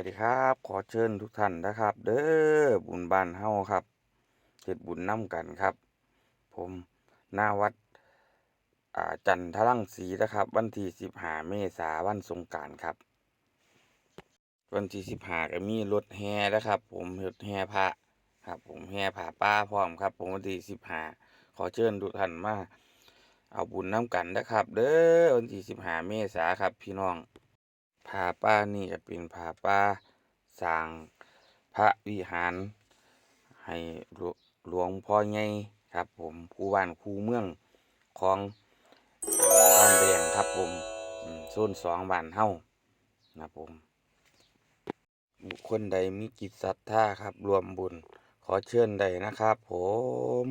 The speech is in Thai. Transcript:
วัสดีครับ ขอเชิญทุกท่านนะครับ เด้อบุญบานเฮาครับเฮ็ดบุญน้ำกันครับ ผมหน้าวัดจันทรังสีนะครับ วันที่สิบห้าเมษาวันสงกานต์ครับ วันที่สิบห้าก็มีรถแห่นะครับ ผมรถแห่พระครับ ผมแห่ผ่าป้าพร้อมครับ ผมวันที่สิบห้าขอเชิญทุกท่านมาเอาบุญน้ำกันนะครับ เด้อวันที่สิบห้าเมษาครับพี่น้อง ผาป้านี่ก็เป็นผาป้าสร้างพระวิหาร ให้หลวงพ่อใหญ่ครับ ผมผู้บ้านคูเมืองของบ้านแดงครับผมอืมโซนสองบ้านเฮานะผมบุคคลใดมีจิตศรัทธาครับ รวมบุญขอเชิญได้นะครับผม